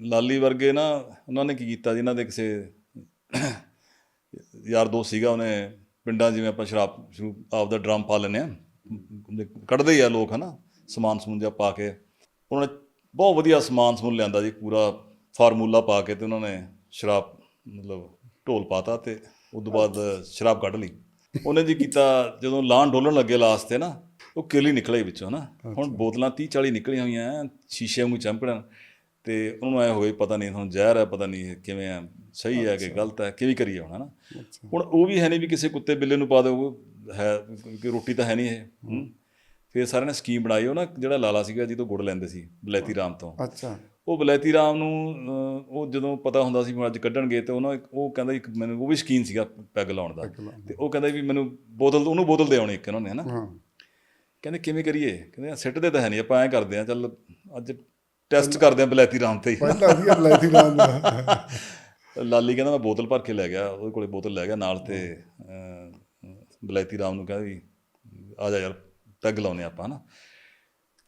ਲਾਲੀ ਵਰਗੇ ਨਾ ਉਹਨਾਂ ਨੇ ਕੀ ਕੀਤਾ ਜੀ? ਇਹਨਾਂ ਦੇ ਕਿਸੇ ਯਾਰ ਦੋਸਤ ਸੀਗਾ ਉਹਨੇ ਪਿੰਡਾਂ ਜਿਵੇਂ ਆਪਾਂ ਸ਼ਰਾਬ ਸ਼ਰੂ ਆਪਦਾ ਡਰਮ ਪਾ ਲੈਂਦੇ ਆ ਕੱਢਦੇ ਆ ਲੋਕ ਹਨਾ ਸਮਾਨ ਸਮੂਨ ਜਿਹਾ ਪਾ ਕੇ। ਉਹਨਾਂ ਨੇ ਬਹੁਤ ਵਧੀਆ ਸਮਾਨ ਸਮੂਨ ਲਿਆਂਦਾ ਜੀ ਪੂਰਾ ਫਾਰਮੂਲਾ ਪਾ ਕੇ ਤੇ ਉਹਨਾਂ ਨੇ ਸ਼ਰਾਬ ਮਤਲਬ ਢੋਲ ਪਾਤਾ ਤੇ ਉਸ ਤੋਂ ਬਾਅਦ ਸ਼ਰਾਬ ਕੱਢ ਲਈ। ਉਹਨੇ ਜੀ ਕੀਤਾ ਜਦੋਂ ਲਾਣ ਡੋਲਣ ਲੱਗੇ ਲਾਸਟ ਤੇ ਨਾ ਉਹ ਕਿਰਲੀ ਨਿਕਲੇ ਵਿੱਚੋਂ ਨਾ ਹੁਣ ਬੋਤਲਾਂ 30 40 ਨਿਕਲੀਆਂ ਹੋਈਆਂ ਸ਼ੀਸ਼ੇ ਵਾਂਗੂ ਚਮਕਣ। ਤੇ ਉਹਨੂੰ ਐ ਹੋਵੇ ਪਤਾ ਨਹੀਂ ਹੁਣ ਜ਼ਹਿਰ ਹੈ ਪਤਾ ਨਹੀਂ ਕਿਵੇਂ ਆ ਸਹੀ ਹੈ ਕਿ ਗਲਤ ਹੈ ਕਿਵੇਂ ਕਰੀਏ ਹੁਣ ਹਨਾ? ਹੁਣ ਉਹ ਵੀ ਹੈ ਨਹੀਂ ਵੀ ਕਿਸੇ ਕੁੱਤੇ ਬਿੱਲੇ ਨੂੰ ਪਾ ਦਿਓ ਹੈ ਕਿ ਰੋਟੀ ਤਾਂ ਹੈ ਨਹੀਂ ਇਹ ਹੂੰ। ਫਿਰ ਸਾਰਿਆਂ ਨੇ ਸਕੀਮ ਬਣਾਈ ਉਹ ਨਾ ਜਿਹੜਾ ਲਾਲਾ ਸੀਗਾ ਜਿਹਦੋਂ ਗੁੜ ਲੈਂਦੇ ਸੀ ਬਲੈਤੀ ਰਾਮ ਤੋਂ। ਅੱਛਾ। ਉਹ ਬਲੈਤੀ ਰਾਮ ਨੂੰ ਉਹ ਜਦੋਂ ਪਤਾ ਹੁੰਦਾ ਸੀ ਅੱਜ ਕੱਢਣਗੇ ਤੇ ਉਹਨਾਂ ਉਹ ਕਹਿੰਦਾ ਇੱਕ ਮੈਨੂੰ ਉਹ ਵੀ ਸ਼ਕੀਨ ਸੀਗਾ ਪੈਗ ਲਾਉਣ ਦਾ। ਤੇ ਉਹ ਕਹਿੰਦਾ ਵੀ ਮੈਨੂੰ ਬੋਤਲ ਉਹਨੂੰ ਬੋਤਲ ਦੇ ਆਉਣੀ ਇੱਕ ਉਹਨਾਂ ਨੇ ਹਨਾ? ਹਾਂ। ਕਹਿੰਦੇ ਕਿਵੇਂ ਕਰੀਏ? ਕਹਿੰਦੇ ਸਿੱਟ ਦੇ ਤਾਂ ਹੈ ਨਹੀਂ ਆਪਾਂ ਐਂ ਕਰਦੇ ਆ ਚੱਲ ਅੱਜ ਟੈਸਟ ਕਰਦੇ ਆ ਬਲੈਤੀ ਰਾਮ ਤੇ ਹੀ। ਪਹਿਲਾਂ ਵਧੀਆ ਬਲੈਤੀ ਰਾਮ ਦਾ। ਲਾਲੀ ਕਹਿੰਦਾ ਮੈਂ ਬੋਤਲ ਭਰ ਕੇ ਲੈ ਗਿਆ ਉਹਦੇ ਕੋਲੇ ਬੋਤਲ ਲੈ ਗਿਆ ਨਾਲ ਤੇ ਬਲੈਤੀ ਰਾਮ ਨੂੰ ਕਹਿੰਦਾ ਵੀ ਆ ਜਾ ਯਾਰ ਪੈਗ ਲਾਉਨੇ ਆਪਾਂ ਹਨਾ।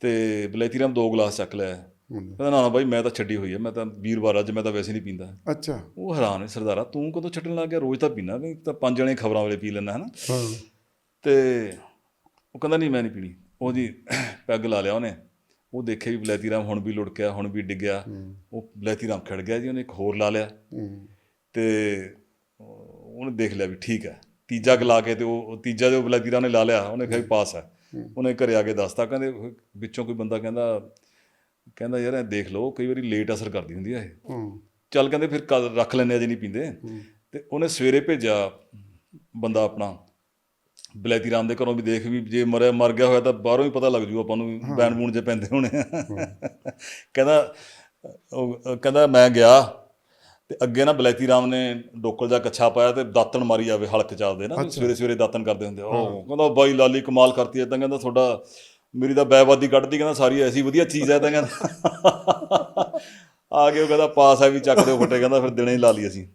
ਤੇ ਬਲੈਤੀ ਰਾਮ ਦੋ ਗਲਾਸ ਚੱਕ ਲਿਆ। ਕਹਿੰਦਾ ਨਾ ਨਾ ਬਾਈ ਮੈਂ ਤਾਂ ਛੱਡੀ ਹੋਈ ਹੈ ਮੈਂ ਤਾਂ ਵੀਰਵਾਰ ਅੱਜ ਮੈਂ ਤਾਂ ਵੈਸੇ ਨਹੀਂ ਪੀਂਦਾ। ਅੱਛਾ। ਉਹ ਹੈਰਾਨ ਹੈ ਸਰਦਾਰਾ ਤੂੰ ਕਦੋਂ ਛੱਡਣ ਲੱਗ ਗਿਆ? ਰੋਜ਼ ਤਾਂ ਪੀਣਾ ਨਹੀਂ ਤਾਂ ਪੰਜ ਜਣੇ ਖਬਰਾਂ ਵੇਲੇ ਪੀ ਲੈਣਾ ਹਨਾ। ਹਾਂ। ਤੇ ਉਹ ਕਹਿੰਦਾ ਨਹੀਂ ਮੈਂ ਨਹੀਂ ਪੀਣੀ। ਉਹ ਜੀ ਪੈਗ ਲਾ ਲਿਆ ਉਹਨੇ। ਉਹ ਦੇਖਿਆ ਵੀ ਬਲੈਤੀ ਰਾਮ ਹੁਣ ਵੀ ਲੁੜਕਿਆ ਹੁਣ ਵੀ ਡਿੱਗਿਆ ਉਹ ਬਲੈਤੀ ਰਾਮ ਖੜ ਗਿਆ ਜੀ ਉਹਨੇ ਇੱਕ ਹੋਰ ਲਾ ਲਿਆ। ਤੇ ਉਹ- ਉਹਨੇ ਦੇਖ ਲਿਆ ਵੀ ਠੀਕ ਹੈ। ਤੀਜਾ ਗਲਾ ਕੇ ਤੇ ਉਹ ਤੀਜਾ ਜੋ ਬਲੈਤੀ ਰਾਮ ਨੇ ਲਾ ਲਿਆ ਉਹਨੇ ਕਿਹਾ ਵੀ ਪਾਸ ਹੈ। ਉਹਨੇ ਘਰੇ ਆ ਕੇ ਦੱਸਤਾ ਕਹਿੰਦੇ ਵਿੱਚੋਂ ਕੋਈ ਬੰਦਾ ਕਹਿੰਦਾ ਕਹਿੰਦਾ ਯਾਰ ਇਹ ਦੇਖ ਲਓ ਕਈ ਵਾਰੀ ਲੇਟ ਅਸਰ ਕਰਦੀ ਹੁੰਦੀ ਹੈ ਇਹ। ਚੱਲ ਕਹਿੰਦੇ ਫਿਰ ਰੱਖ ਲੈਂਦੇ ਆ ਜੇ ਨਹੀਂ ਪੀਂਦੇ। ਤੇ ਉਹਨੇ ਸਵੇਰੇ ਭੇਜਿਆ ਬੰਦਾ ਆਪਣਾ ਬਲੈਤੀ ਰਾਮ ਦੇ ਘਰੋਂ ਵੀ ਦੇਖ ਵੀ ਜੇ ਮਰਿਆ ਮਰ ਗਿਆ ਹੋਇਆ ਤਾਂ ਬਾਹਰੋਂ ਹੀ ਪਤਾ ਲੱਗ ਜੂ ਆਪਾਂ ਨੂੰ ਬੈਣ ਬੂਣ ਜੇ ਪੈਂਦੇ ਹੋਣੇ। ਕਹਿੰਦਾ ਉਹ ਕਹਿੰਦਾ ਮੈਂ ਗਿਆ ਤੇ ਅੱਗੇ ਨਾ ਬਲੈਤੀ ਰਾਮ ਨੇ ਡੋਕਲ ਦਾ ਕੱਛਾ ਪਾਇਆ ਤੇ ਦਾਤਣ ਮਾਰੀ ਜਾਵੇ ਹਲਕ ਚੱਲਦੇ ਨਾ ਸਵੇਰੇ ਸਵੇਰੇ ਦਾਤਣ ਕਰਦੇ ਹੁੰਦੇ ਆ। ਉਹ ਕਹਿੰਦਾ ਬਾਈ ਲਾਲੀ ਕਮਾਲ ਕਰਤੀ ਐ ਤਾਂ ਕਹਿੰਦਾ ਤੁਹਾਡਾ ਮੇਰੀ ਤਾਂ ਬੈਵਾਦੀ ਕੱਢਦੀ ਕਹਿੰਦਾ ਸਾਰੀ ਐਸੀ ਵਧੀਆ ਚੀਜ਼ ਐ ਤਾਂ ਕਹਿੰਦਾ ਆ ਕੇ ਉਹ ਕਹਿੰਦਾ ਪਾਸ ਆ ਵੀ ਚੱਕ ਦਿਓ ਫੱਟੇ ਕਹਿੰਦਾ ਫਿਰ ਦਿਨੇ ਹੀ ਲਾ ਲਈ ਅਸੀਂ।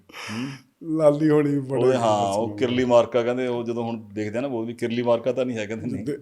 ਲਾਲੀ ਹੋਣੀ ਬੜੇ ਹਾਂ ਉਹ ਕਿਰਲੀ ਮਾਰਕਾ ਕਹਿੰਦੇ ਉਹ ਜਦੋਂ ਹੁਣ ਦੇਖਦੇ ਆ ਨਾ ਉਹ ਵੀ ਕਿਰਲੀ ਮਾਰਕਾ ਤਾਂ ਨਹੀਂ ਹੈ ਕਹਿੰਦੇ ਨਹੀਂ।